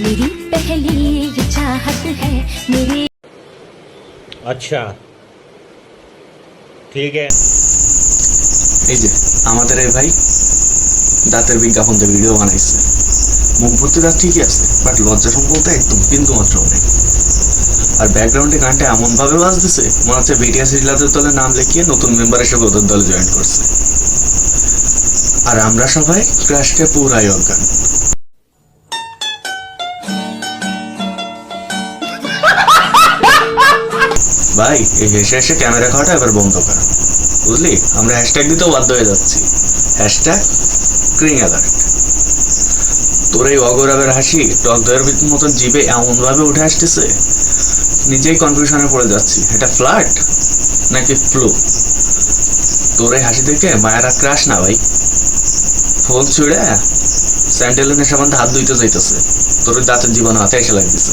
मेरी पहली चाहत है। मेरी अच्छा। ठीक है। এই যে আমাদের এই ভাই দাঁতের বিজ্ঞাপন ভিডিও বানাইছে। মুখ ভর্তি দাঁত ঠিকই আছে বাট লজ্জা সম্পর্কে একদম বিন্দু মাত্র নেই। আর ব্যাকগ্রাউন্ডে গানটা এমনভাবে বাজতেছে মনে হচ্ছে বিটিএস ইলাদের দলে নাম লিখিয়ে নতুন মেম্বার হিসেবে ওদের দলে জয়েন করছে। আর আমরা সবাই ক্রাশকে পুরাই অজ্ঞান। ভাই, এই হেসে হেসে ক্যামেরা খাওয়াটা এবার বন্ধ কর। বুঝলি? আমরা হ্যাশট্যাগ দিতেও বাধ্য হয়ে যাচ্ছি। হ্যাশট্যাগ ক্রিং অ্যালার্ট তোর এই অগরাবের হাসি টক ভিতর মতন জিভে এমন ভাবে উঠে আসতেছে, নিজেই কনফিউশনে পড়ে যাচ্ছি। এটা ফ্ল্যাট নাকি ফ্লু তোর এই হাসি দেখে মায়েরা ক্রাশ না ভাই। ফোন ছুড়ে স্যান্ডেলের নেশা বান্ধে হাত ধুইতে যাইতেছে। তোর দাঁতের জীবন হাতে এসে লাগতেছে।